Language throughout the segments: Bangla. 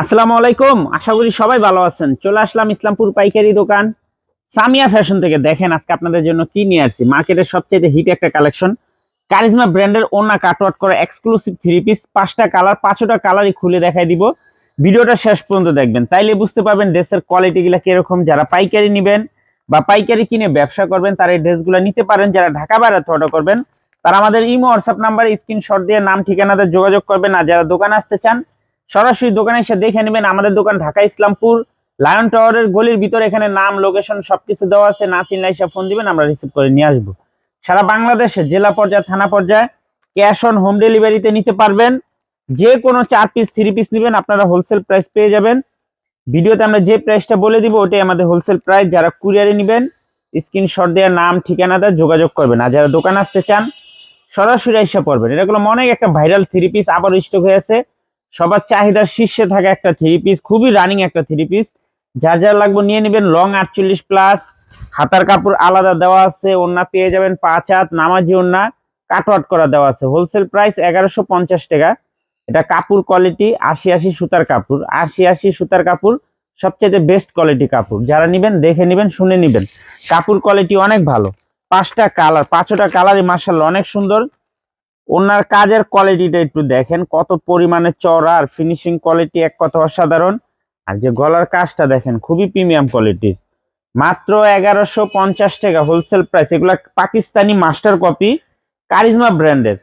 আসসালামু আলাইকুম, আশা করি সবাই ভালো আছেন। চলে আসলাম ইসলামপুর পাইকারি দোকান। সামিয়া ফ্যাশন থেকে দেখেন আজকে আপনাদের জন্য কি নিয়ে আসছি। মার্কেটের সবচেয়ে হিট একটা কালেকশন। কারিজমা ব্র্যান্ডের ওনা কাটওয়ার্ট করা এক্সক্লুসিভ থ্রি পিস পাঁচটা কালার, পাঁচটা কালারই খুলে দেখাই দিব। ভিডিওটা শেষ পর্যন্ত দেখবেন। তাইলে বুঝতে পারবেন ড্রেসের কোয়ালিটিগুলো কীরকম। যারা পাইকারি নেবেন বা পাইকারি কিনে ব্যবসা করবেন, তারা এই ড্রেসগুলো নিতে পারেন। যারা ঢাকা বাইরে অর্ডার করবেন, তারা আমাদের ইমো হোয়াটসঅ্যাপ নাম্বারে স্ক্রিনশট দিয়ে নাম, ঠিকানাতে যোগাযোগ করবেন। আর যারা দোকানে আসতে চান সরাসরি দোকানে এসে দেখে নেবেন আমাদের দোকান ঢাকা ইসলামপুর। লায়ন টাওয়ারের গলির ভিতরে এখানে নাম লোকেশন সবকিছু দেওয়া আছে। না চিনলে এসে ফোন দিবেন, আমরা রিসিভ করে নিয়ে আসব। সারা বাংলাদেশে জেলা পর্যায়ে, থানা পর্যায়ে ক্যাশ অন হোম ডেলিভারিতে নিতে পারবেন। যে কোনো চার পিস থ্রি পিস নেবেন, আপনারা হোলসেল প্রাইস পেয়ে যাবেন। ভিডিওতে আমরা যে প্রাইসটা বলে দিব, ওটাই আমাদের হোলসেল প্রাইস যারা কুরিয়ারে নেবেন স্ক্রিনশট দেওয়ার নাম ঠিকানা দেওয়া যোগাযোগ করবেন। আর যারা দোকান আসতে চান, সরাসরি এসে পড়বেন। এটাগুলো মনে হয় একটা ভাইরাল থ্রি পিস আবার স্টক হয়েছে সবার চাহিদার শীর্ষে থাকা একটা থ্রি পিস খুবই রানিং একটা থ্রি পিস যার যার লাগবে নিয়ে নেবেন লং আটচল্লিশ প্লাস হাতার কাপড় আলাদা দেওয়া আছে ওন্না পেয়ে যাবেন পাঁচ হাত, নামাজি ওন্না কাটওয়াট করা দেওয়া আছে। হোলসেল প্রাইস এগারোশো পঞ্চাশ টাকা। এটা কাপড় কোয়ালিটি আশি আশি সুতার কাপড়। আশি আশি সুতার কাপড়, সবচেয়ে বেস্ট কোয়ালিটি কাপড়। যারা নেবেন, দেখে নেবেন, শুনে নেবেন। কাপড় কোয়ালিটি অনেক ভালো। পাঁচটা কালার পাঁচটা কালারই মার্শাল্লাহ অনেক সুন্দর। ওনার কাজের কোয়ালিটিটা একটু দেখেন, কত পরিমাণে চড়া আর ফিনিশিং কোয়ালিটি এক কথা অসাধারণ। আর যে গলার কাজটা দেখেন, খুবই প্রিমিয়াম কোয়ালিটির মাত্র এগারোশো পঞ্চাশ টাকা হোলসেল প্রাইস এগুলা পাকিস্তানি মাস্টার কপি কারিজমা ব্র্যান্ডের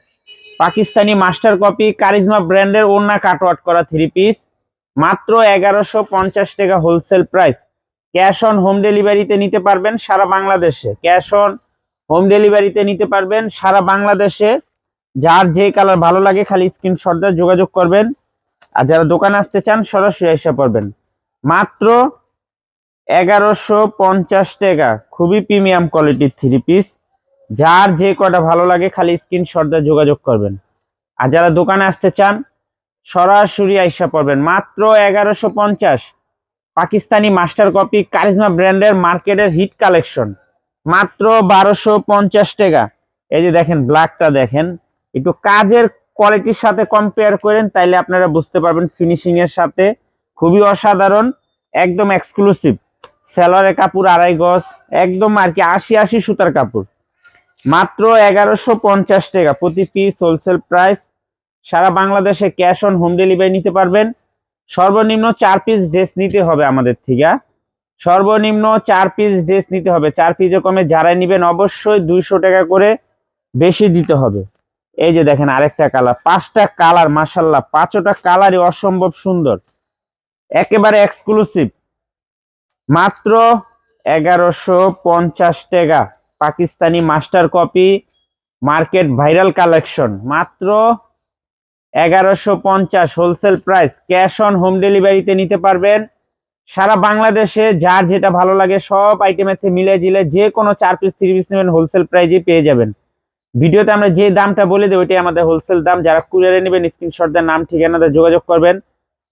পাকিস্তানি মাস্টার কপি কারিজমা ব্র্যান্ডের ওনা কাটওয়াট করা থ্রি পিস মাত্র এগারোশো পঞ্চাশ টাকা wholesale price cash on home ডেলিভারিতে নিতে পারবেন সারা বাংলাদেশে। ক্যাশ অন হোম ডেলিভারিতে নিতে পারবেন সারা বাংলাদেশে। যার যে কালার ভালো লাগে, খালি স্ক্রিনশট দিয়ে যোগাযোগ করবেন। আর যারা দোকানে আসতে চান, সরাসরি এসে পড়বেন। মাত্র এগারোশো পঞ্চাশ টাকা। খুবই প্রিমিয়াম কোয়ালিটির থ্রি পিস যার যে কটা ভালো লাগে, খালি স্ক্রিনশট দিয়ে যোগাযোগ করবেন। আর যারা দোকানে আসতে চান, সরাসরি আইসা পড়বেন। মাত্র এগারোশো পঞ্চাশ। পাকিস্তানি মাস্টার কপি কারিজমা ব্র্যান্ডের মার্কেটের হিট কালেকশন মাত্র বারোশো পঞ্চাশ টাকা। এই যে দেখেন ব্ল্যাকটা দেখেন। একটু কাজের কোয়ালিটির সাথে কম্পেয়ার করেন, তাইলে আপনারা বুঝতে পারবেন ফিনিশিং এর সাথে খুবই অসাধারণ, একদম এক্সক্লুসিভ সেলরের কাপড় আড়াই গজ, একদম আর কি আশি আশি সুতার কাপড়। মাত্র এগারোশো পঞ্চাশ টাকা প্রতি পিস হোলসেল প্রাইস সারা বাংলাদেশে ক্যাশ অন হোম ডেলিভারি নিতে পারবেন। সর্বনিম্ন চার পিস ড্রেস নিতে হবে আমাদের থেকে। সর্বনিম্ন চার পিস ড্রেস নিতে হবে। চার পিসে কমে যারাই নেবেন অবশ্যই দুইশো টাকা করে বেশি দিতে হবে। এই যে দেখেন আরেকটা কালার, পাঁচটা কালার মাসাল্লাহ পাঁচটা কালারই অসম্ভব সুন্দর। একেবারে এক্সক্লুসিভ মাত্র এগারোশো পঞ্চাশ টাকা Pakistani master copy market viral collection. মাত্র এগারোশো পঞ্চাশ wholesale price. Cash on home ডেলিভারিতে নিতে পারবেন। সারা বাংলাদেশে যার যেটা ভালো লাগে সব আইটেমের থেকে মিলে জিলে যে কোনো চার পিস থ্রি পিস নেবেন, হোলসেল প্রাইজে পেয়ে যাবেন। ভিডিওতে আমরা যে দামটা বলে দেবো ওইটাই আমাদের হোলসেল দাম। যারা কুরিয়ারে নেবেন স্ক্রিনশট দেন নাম, ঠিকানাতে যোগাযোগ করবেন।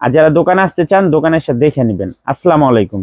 আর যারা দোকানে আসতে চান, দোকানে এসে দেখে নেবেন। আসসালামু আলাইকুম।